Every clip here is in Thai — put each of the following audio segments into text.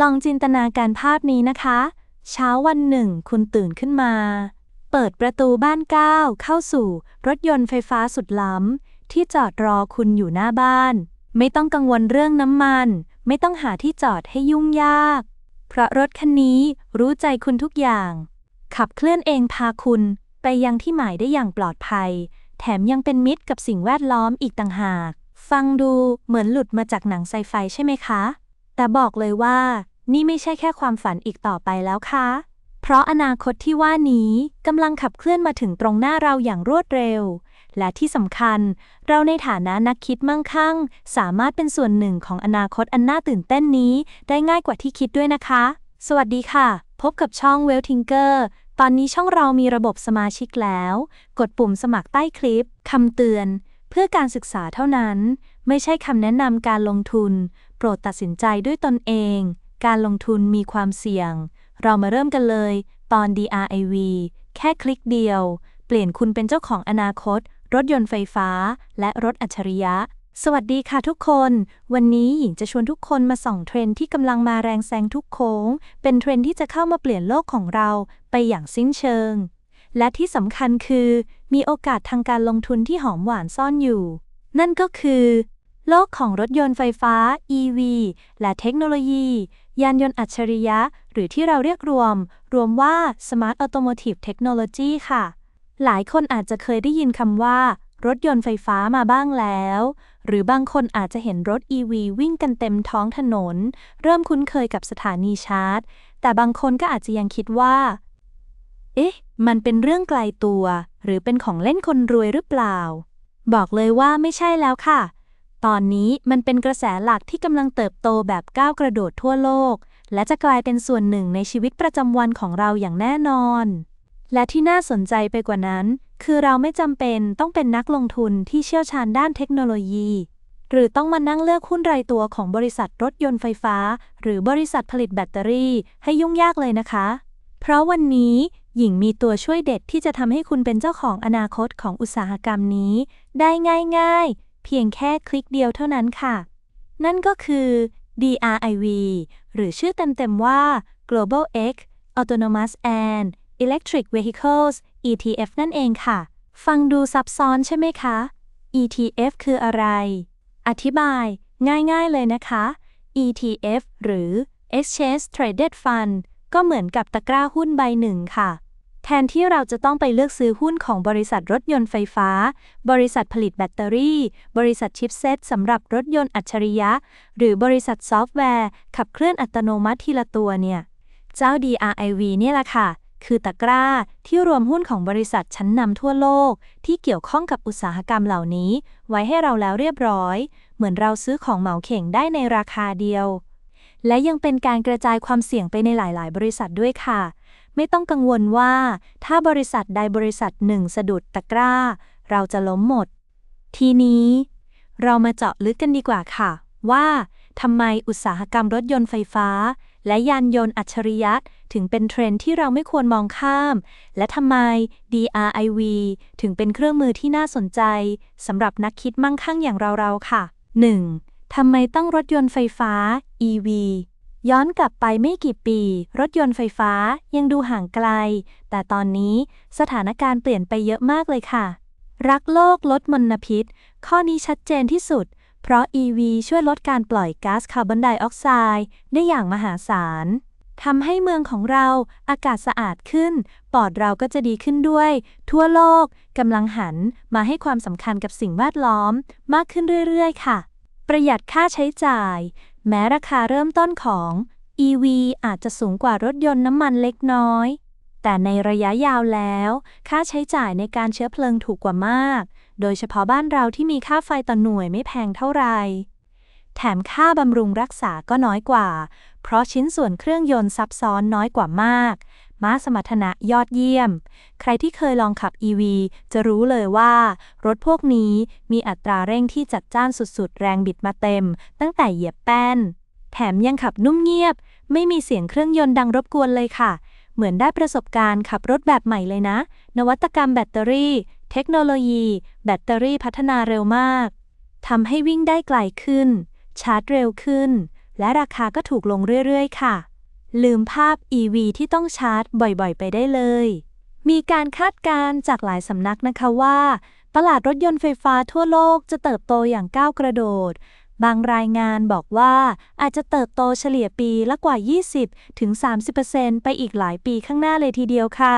ลองจินตนาการภาพนี้นะคะ เช้าวันหนึ่ง คุณตื่นขึ้นมา เปิดประตูบ้านก้าวเข้าสู่ รถยนต์ไฟฟ้าสุดล้ำ ที่จอดรอคุณอยู่หน้าบ้าน ไม่ต้องกังวลเรื่องน้ำมัน ไม่ต้องหาที่จอดให้ยุ่งยาก เพราะรถคันนี้รู้ใจคุณทุกอย่าง ขับเคลื่อนเองพาคุณไปยังที่หมายได้อย่างปลอดภัย แถมยังเป็นมิตรกับสิ่งแวดล้อมอีกต่างหาก ฟังดูเหมือนหลุดมาจากหนังไซไฟใช่ไหมคะ แต่บอกเลยว่า นี่ไม่ใช่แค่ความฝันอีกต่อไปแล้วค่ะ เพราะอนาคตที่ว่านี้กำลังขับเคลื่อนมาถึงตรงหน้าเราอย่างรวดเร็ว และที่สำคัญ เราในฐานะนักคิดมั่งคั่ง สามารถเป็นส่วนหนึ่งของอนาคตอันน่าตื่นเต้นนี้ ได้ง่ายกว่าที่คิดด้วยนะคะ สวัสดีค่ะ พบกับช่อง w e l l Tinker ตอนนี้ช่องเรามีระบบสมาชิกแล้ว กดปุ่มสมัครใต้คลิปคำเตือน เพื่อการศึกษาเท่านั้น ไม่ใช่คำแนะนำการลงทุนโปรดตัดสินใจด้วยตนเอง การลงทุนมีความเสี่ยง เรามาเริ่มกันเลย ตอน DRIV แค่คลิกเดียว เปลี่ยนคุณเป็นเจ้าของอนาคต รถยนต์ไฟฟ้า และรถอัจฉริยะ สวัสดีค่ะทุกคน วันนี้หญิงจะชวนทุกคนมาส่องเทรนที่กำลังมาแรงแซงทุกโค้ง เป็นเทรนที่จะเข้ามาเปลี่ยนโลกของเราไปอย่างสิ้นเชิง และที่สำคัญคือ มีโอกาสทางการลงทุนที่หอมหวานซ่อนอยู่ นั่นก็คือ โลกของรถยนต์ไฟฟ้า EV และเทคโนโลยี ยานยนต์อัจฉริยะ หรือที่เราเรียกรวม รวมว่า Smart Automotive Technology ค่ะ หลายคนอาจจะเคยได้ยินคำว่า รถยนต์ไฟฟ้ามาบ้างแล้ว หรือบางคนอาจจะเห็นรถ EV วิ่งกันเต็มท้องถนน เริ่มคุ้นเคยกับสถานีชาร์จ แต่บางคนก็อาจจะยังคิดว่า เอ๊ะ มันเป็นเรื่องไกลตัว หรือเป็นของเล่นคนรวยหรือเปล่า บอกเลยว่าไม่ใช่แล้วค่ะ ตอนนี้มันเป็นกระแสหลักที่กำลังเติบโตแบบก้าวกระโดดทั่วโลก และจะกลายเป็นส่วนหนึ่งในชีวิตประจำวันของเราอย่างแน่นอน และที่น่าสนใจไปกว่านั้น คือเราไม่จำเป็นต้องเป็นนักลงทุนที่เชี่ยวชาญด้านเทคโนโลยี หรือต้องมานั่งเลือกหุ้นรายตัวของบริษัทรถยนต์ไฟฟ้า หรือบริษัทผลิตแบตเตอรี่ให้ยุ่งยากเลยนะคะ เพราะวันนี้หญิงมีตัวช่วยเด็ดที่จะทำให้คุณเป็นเจ้าของอนาคตของอุตสาหกรรมนี้ ได้ง่ายๆ เพียงแค่คลิกเดียวเท่านั้นค่ะ นั่นก็คือ DRIV หรือชื่อเต็มๆว่า Global X Autonomous and Electric Vehicles ETF นั่นเองค่ะ ฟังดูซับซ้อนใช่ไหมคะ ETF คืออะไร อธิบายง่ายๆเลยนะคะ ETF หรือ Exchange Traded Fund ก็เหมือนกับตะกร้าหุ้นใบหนึ่งค่ะ แทนที่เราจะต้องไปเลือกซื้อหุ้นของบริษัทรถยนต์ไฟฟ้า บริษัทผลิตแบตเตอรี่ บริษัทชิปเซตสำหรับรถยนต์อัจฉริยะ หรือบริษัทซอฟต์แวร์ ขับเคลื่อนอัตโนมัติทีละตัวเนี่ย เจ้า DRIV เนี่ยแหละค่ะ คือตะกร้าที่รวมหุ้นของบริษัทชั้นนำทั่วโลก ที่เกี่ยวข้องกับอุตสาหกรรมเหล่านี้ ไว้ให้เราแล้วเรียบร้อย เหมือนเราซื้อของเหมาเข่งได้ในราคาเดียว และยังเป็นการกระจายความเสี่ยงไปในหลาย ๆ บริษัทด้วยค่ะ ไม่ต้องกังวลว่า ถ้าบริษัทใดบริษัทหนึ่งสะดุดตะกร้า เราจะล้มหมด ทีนี้ เรามาเจาะลึกกันดีกว่าค่ะ ว่าทำไมอุตสาหกรรมรถยนต์ไฟฟ้า และยานยนต์อัจฉริยะ ถึงเป็นเทรนที่เราไม่ควรมองข้าม และทำไม DRIV ถึงเป็นเครื่องมือที่น่าสนใจสำหรับนักคิดมั่งคั่งอย่างเราๆค่ะ 1. ทำไมต้องรถยนต์ไฟฟ้า EV ย้อนกลับไปไม่กี่ปี รถยนต์ไฟฟ้ายังดูห่างไกล แต่ตอนนี้สถานการณ์เปลี่ยนไปเยอะมากเลยค่ะ รักโลกลดมลพิษ ข้อนี้ชัดเจนที่สุด เพราะ EV ช่วยลดการปล่อยก๊าซคาร์บอนไดออกไซด์ได้อย่างมหาศาลทำให้เมืองของเราอากาศสะอาดขึ้น ปอดเราก็จะดีขึ้นด้วย ทั่วโลกกำลังหันมาให้ความสำคัญกับสิ่งแวดล้อม มากขึ้นเรื่อย ๆ ค่ะ ประหยัดค่าใช้จ่าย แม้ราคาเริ่มต้นของ EV อาจจะสูงกว่ารถยนต์น้ำมันเล็กน้อย แต่ในระยะยาวแล้ว ค่าใช้จ่ายในการเชื้อเพลิงถูกกว่ามาก โดยเฉพาะบ้านเราที่มีค่าไฟต่อหน่วยไม่แพงเท่าไหร่ แถมค่าบำรุงรักษาก็น้อยกว่า เพราะชิ้นส่วนเครื่องยนต์ซับซ้อนน้อยกว่ามาก ม้าสมรรถนะยอดเยี่ยม ใครที่เคยลองขับ EV จะรู้เลยว่า รถพวกนี้มีอัตราเร่งที่จัดจ้านสุดๆ แรงบิดมาเต็ม ตั้งแต่เหยียบแป้น แถมยังขับนุ่มเงียบ ไม่มีเสียงเครื่องยนต์ดังรบกวนเลยค่ะ เหมือนได้ประสบการณ์ขับรถแบบใหม่เลยนะ นวัตกรรมแบตเตอรี่ เทคโนโลยี แบตเตอรี่พัฒนาเร็วมากทำให้วิ่งได้ไกลขึ้น ชาร์จเร็วขึ้น และราคาก็ถูกลงเรื่อยๆ ค่ะ ลืมภาพ EV ที่ต้องชาร์จบ่อยๆ ไปได้เลย มีการคาดการณ์จากหลายสำนักนะคะว่า ตลาดรถยนต์ไฟฟ้าทั่วโลกจะเติบโตอย่างก้าวกระโดด บางรายงานบอกว่าอาจจะเติบโตเฉลี่ยปีละกว่า 20-30%ไปอีกหลายปีข้างหน้าเลยทีเดียวค่ะ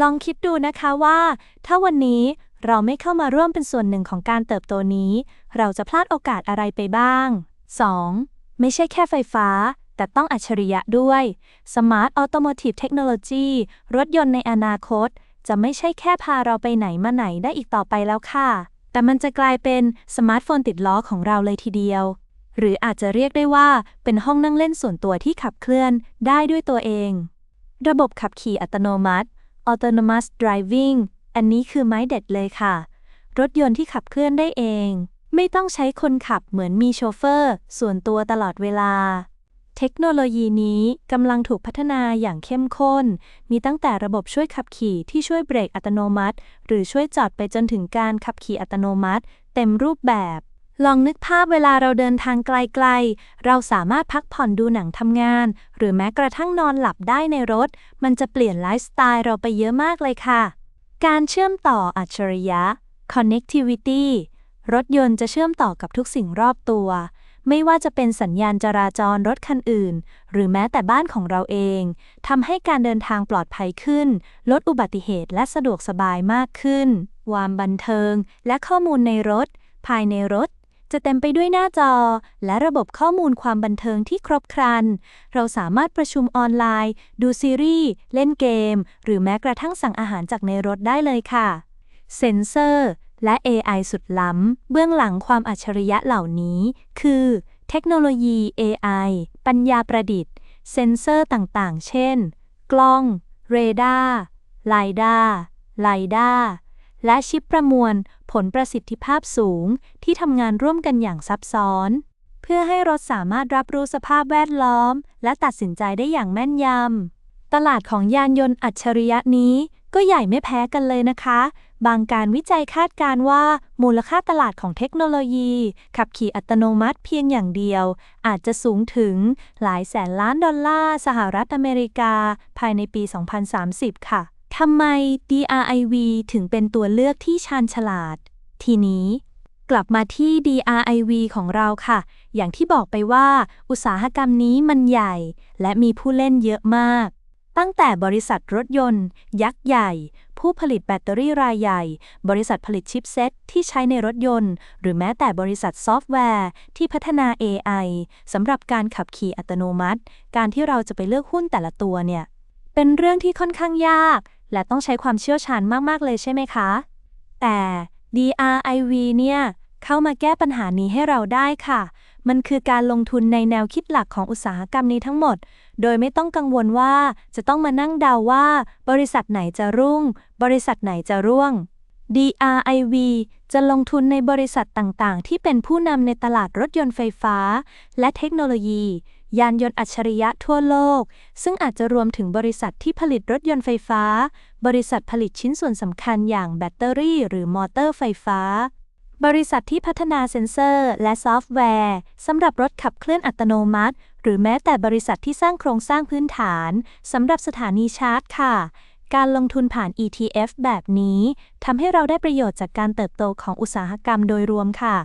ลองคิดดูนะคะว่า ถ้าวันนี้เราไม่เข้ามาร่วมเป็นส่วนหนึ่งของการเติบโตนี้ เราจะพลาดโอกาสอะไรไปบ้าง 2. ไม่ใช่แค่ไฟฟ้า แต่ต้องอัจฉริยะด้วย Smart Automotive Technology รถยนต์ในอนาคต จะไม่ใช่แค่พาเราไปไหนมาไหนได้อีกต่อไปแล้วค่ะ แต่มันจะกลายเป็นสมาร์ทโฟนติดล้อของเราเลยทีเดียว หรืออาจจะเรียกได้ว่าเป็นห้องนั่งเล่นส่วนตัวที่ขับเคลื่อนได้ด้วยตัวเอง ระบบขับขี่อัตโนมัติ Autonomous Driving อันนี้คือไม้เด็ดเลยค่ะ รถยนต์ที่ขับเคลื่อนได้เอง ไม่ต้องใช้คนขับเหมือนมีโชเฟอร์ ส่วนตัวตลอดเวลา เทคโนโลยีนี้กำลังถูกพัฒนาอย่างเข้มข้น มีตั้งแต่ระบบช่วยขับขี่ที่ช่วยเบรกอัตโนมัติ หรือช่วยจอดไปจนถึงการขับขี่อัตโนมัติ เต็มรูปแบบ ลองนึกภาพเวลาเราเดินทางไกลๆ เราสามารถพักผ่อนดูหนังทำงาน หรือแม้กระทั่งนอนหลับได้ในรถ มันจะเปลี่ยนไลฟ์สไตล์เราไปเยอะมากเลยค่ะ การเชื่อมต่ออัจฉริยะ connectivity รถยนต์จะเชื่อมต่อกับทุกสิ่งรอบตัว ไม่ว่าจะเป็นสัญญาณจราจรรถคันอื่น หรือแม้แต่บ้านของเราเองทำให้การเดินทางปลอดภัยขึ้น ลดอุบัติเหตุและสะดวกสบายมากขึ้นความบันเทิง และข้อมูลในรถ ภายในรถ จะเต็มไปด้วยหน้าจอ และระบบข้อมูลความบันเทิงที่ครบครัน เราสามารถประชุมออนไลน์ ดูซีรีส์ เล่นเกม หรือแม้กระทั่งสั่งอาหารจากในรถได้เลยค่ะ เซ็นเซอร์ และ AI สุดล้ำ เบื้องหลังความอัจฉริยะเหล่านี้ คือ เทคโนโลยี AI ปัญญาประดิษฐ์ เซ็นเซอร์ต่างๆ เช่น กล้อง เรดาร์ไลดาร์ไลดาร์และชิปประมวลผลประสิทธิภาพสูงที่ทำงานร่วมกันอย่างซับซ้อน เพื่อให้รถสามารถรับรู้สภาพแวดล้อม และตัดสินใจได้อย่างแม่นยำ ตลาดของยานยนต์อัจฉริยะนี้ ก็ใหญ่ไม่แพ้กันเลยนะคะ บางการวิจัยคาดการว่ามูลค่าตลาดของเทคโนโลยี ขับขี่อัตโนมัติเพียงอย่างเดียว อาจจะสูงถึงหลายแสนล้านดอลลาร์สหรัฐอเมริกา ภายในปี 2030 ค่ะทำไม DRIV ถึงเป็นตัวเลือกที่ชาญฉลาด ทีนี้กลับมาที่ DRIV ของเราค่ะ อย่างที่บอกไปว่า อุตสาหกรรมนี้มันใหญ่ และมีผู้เล่นเยอะมาก ตั้งแต่บริษัทรถยนต์ ยักษ์ใหญ่ ผู้ผลิตแบตเตอรี่รายใหญ่ บริษัทผลิตชิปเซ็ตที่ใช้ในรถยนต์ หรือแม้แต่บริษัทซอฟต์แวร์ ที่พัฒนา AI สำหรับการขับขี่อัตโนมัติ การที่เราจะไปเลือกหุ้นแต่ละตัวเนี่ย เป็นเรื่องที่ค่อนข้างยาก และต้องใช้ความเชี่ยวชาญมาก ๆ เลยใช่ไหมคะ แต่ DRIV เนี่ย เข้ามาแก้ปัญหานี้ให้เราได้ค่ะ มันคือการลงทุนในแนวคิดหลักของอุตสาหกรรมนี้ทั้งหมด โดยไม่ต้องกังวลว่าจะต้องมานั่งเดาว่า บริษัทไหนจะรุ่ง บริษัทไหนจะร่วง DRIV จะลงทุนในบริษัทต่างๆ ที่เป็นผู้นำในตลาดรถยนต์ไฟฟ้า และเทคโนโลยี ยานยนต์อัจฉริยะทั่วโลก ซึ่งอาจจะรวมถึงบริษัทที่ผลิตรถยนต์ไฟฟ้า บริษัทผลิตชิ้นส่วนสำคัญอย่างแบตเตอรี่ หรือมอเตอร์ไฟฟ้า บริษัทที่พัฒนาเซ็นเซอร์ และซอฟต์แวร์สำหรับรถขับเคลื่อนอัตโนมัติ หรือแม้แต่บริษัทที่สร้างโครงสร้างพื้นฐานสำหรับสถานีชาร์จค่ะ การลงทุนผ่าน ETF แบบนี้ทำให้เราได้ประโยชน์จากการเติบโตของอุตสาหกรรมโดยรวมค่ะ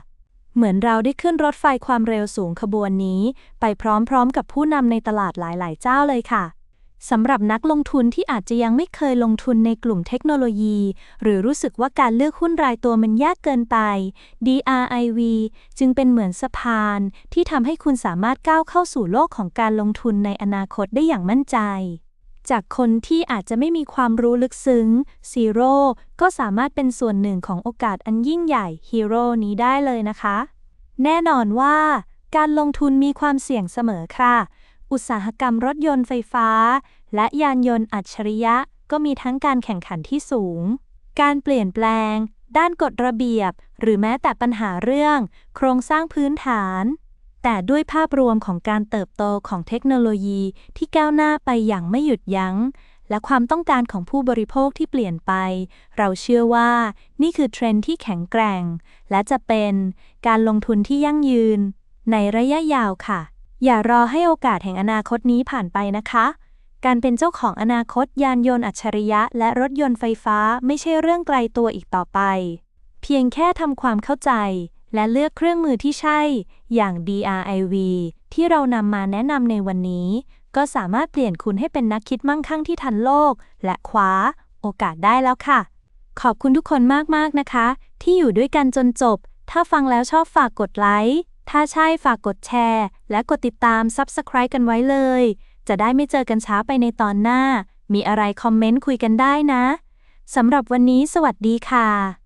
เหมือนเราได้ขึ้นรถไฟความเร็วสูงขบวนนี้ ไปพร้อมๆ กับผู้นำในตลาดหลายๆ เจ้าเลยค่ะ สำหรับนักลงทุนที่อาจจะยังไม่เคยลงทุนในกลุ่มเทคโนโลยี หรือรู้สึกว่าการเลือกหุ้นรายตัวมันยากเกินไป DRIV จึงเป็นเหมือนสะพาน ที่ทำให้คุณสามารถก้าวเข้าสู่โลกของการลงทุนในอนาคตได้อย่างมั่นใจ จากคนที่อาจจะไม่มีความรู้ลึกซึ้งซีโร่ก็สามารถเป็นส่วนหนึ่งของโอกาสอันยิ่งใหญ่ฮีโร่นี้ได้เลยนะคะ แน่นอนว่า การลงทุนมีความเสี่ยงเสมอค่ะ อุตสาหกรรมรถยนต์ไฟฟ้า และยานยนต์อัจฉริยะ ก็มีทั้งการแข่งขันที่สูง การเปลี่ยนแปลง ด้านกฎระเบียบ หรือแม้แต่ปัญหาเรื่อง โครงสร้างพื้นฐาน แต่ด้วยภาพรวมของการเติบโตของเทคโนโลยีที่ก้าวหน้าไปอย่างไม่หยุดยัง้งและความต้องการของผู้บริโภคที่เปลี่ยนไป เราเชื่อว่านี่คือเทรนด์ที่แข็งแกร่ง และจะเป็นการลงทุนที่ยั่งยืน ในระยะยาวค่ะ อย่ารอให้โอกาสแห่งอนาคตนี้ผ่านไปนะคะ การเป็นเจ้าของอนาคตยานยนต์อัจฉริยะ และรถยนต์ไฟฟ้าไม่ใช่เรื่องไกลตัวอีกต่อไป เพียงแค่ทำความเข้าใจ และเลือกเครื่องมือที่ใช่ อย่าง DRIV ที่เรานำมาแนะนำในวันนี้ ก็สามารถเปลี่ยนคุณให้เป็นนักคิดมั่งคั่งที่ทันโลก และคว้า โอกาสได้แล้วค่ะ ขอบคุณทุกคนมากๆนะคะ ที่อยู่ด้วยกันจนจบ ถ้าฟังแล้วชอบฝากกดไลค์ ถ้าใช่ฝากกดแชร์ และกดติดตาม Subscribe กันไว้เลย จะได้ไม่เจอกันช้าไปในตอนหน้า มีอะไรคอมเมนต์คุยกันได้นะ สำหรับวันนี้สวัสดีค่ะ